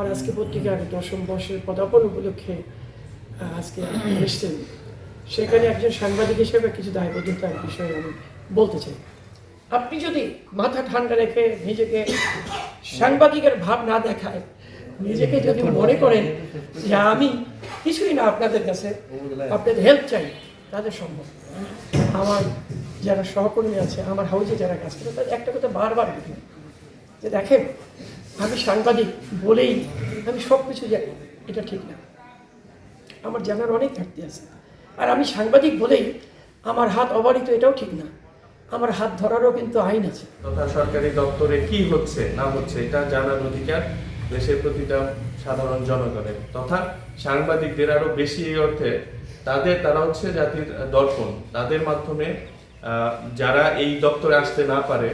আমার আজকে পত্রিকার দশম বর্ষের পদার্পণ উপলক্ষে আজকে এসছেন। সেখানে একজন সাংবাদিক হিসেবে কিছু দায়বদ্ধতার বিষয়ে আমি বলতে চাই। আপনি যদি মাথা ঠান্ডা রেখে নিজেকে সাংবাদিকের ভাব না দেখায়, নিজেকে যদি মনে করেন যে আমি কিছুই না আপনাদের কাছে, আপনাদের হেল্প চাই তাদের সম্ভব। আমার যারা সহকর্মী আছে, আমার হাউজে যারা কাজ করে, তাদের একটা কথা বারবার যে দেখেন আমি সাংবাদিক বলেই আমি সব কিছু জানি, এটা ঠিক না। আমার জানার অনেক ঘাটতি আছে। আর আমি সাংবাদিক বলেই আমার হাত অবারিত, এটাও ঠিক না। আমার হাত ধরারও কিন্তু আইন আছে। তথা সরকারি দপ্তরে কি হচ্ছে, না হচ্ছে, এটা জানার অধিকার দেশের প্রতিটা সাধারণ জনগণের। তথা সাংবাদিকদের আরও বেশি এই অর্থে, তাদের, তারা হচ্ছে জাতির দর্পণ। তাদের মাধ্যমে যারা এই দপ্তরে আসতে না পারে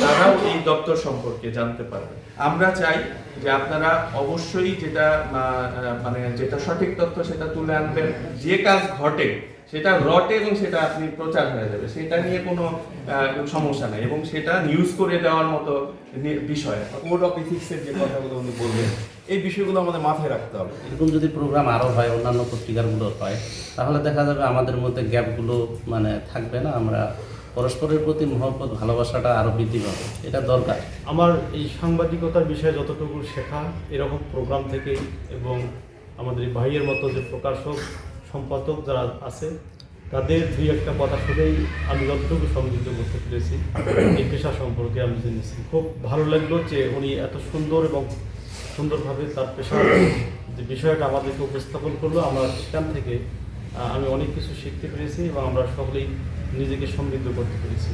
তারাও এই দপ্তর সম্পর্কে জানতে পারবে। আমরা চাই যে আপনারা অবশ্যই যেটা মানে যেটা সঠিক তথ্য সেটা তুলে আনবেন। যে কাজ ঘটে সেটা রটে এবং সেটা আপনি প্রচার হয়ে যাবে। সেটা নিয়ে কোনো আহ, সমস্যা নেই এবং সেটা নিউজ করে দেওয়ার মতো বিষয়। কোড অফ ইথিক্সের যে কথাগুলো উনি বললেন এই বিষয়গুলো আমাদের মাথায় রাখতে হবে। এরকম যদি প্রোগ্রাম আরও হয় অন্যান্য পত্রিকারগুলো হয় তাহলে দেখা যাবে আমাদের মধ্যে গ্যাপগুলো মানে থাকবে না। আমরা পরস্পরের প্রতি মহব্বত, ভালোবাসাটা আরও বৃদ্ধি পাবে। এটা দরকার। আমার এই সাংবাদিকতার বিষয়ে যতটুকু শেখা, এরকম প্রোগ্রাম থেকে এবং আমাদের ভাইয়ের মতো যে প্রকাশক, সম্পাদক যারা আছে, তাদের দুই একটা কথা শুনেই আমি যতটুকু সংযুক্ত করতে পেরেছি, এই পেশা সম্পর্কে আমি জেনেছি। খুব ভালো লাগল যে উনি এত সুন্দর এবং সুন্দরভাবে তার পেশার যে বিষয়টা আমাদেরকে উপস্থাপন করল। আমরা সেখান থেকে আমি অনেক কিছু শিখতে পেরেছি এবং আমরা সকলেই নিজেকে সমৃদ্ধ করতে পেরেছি।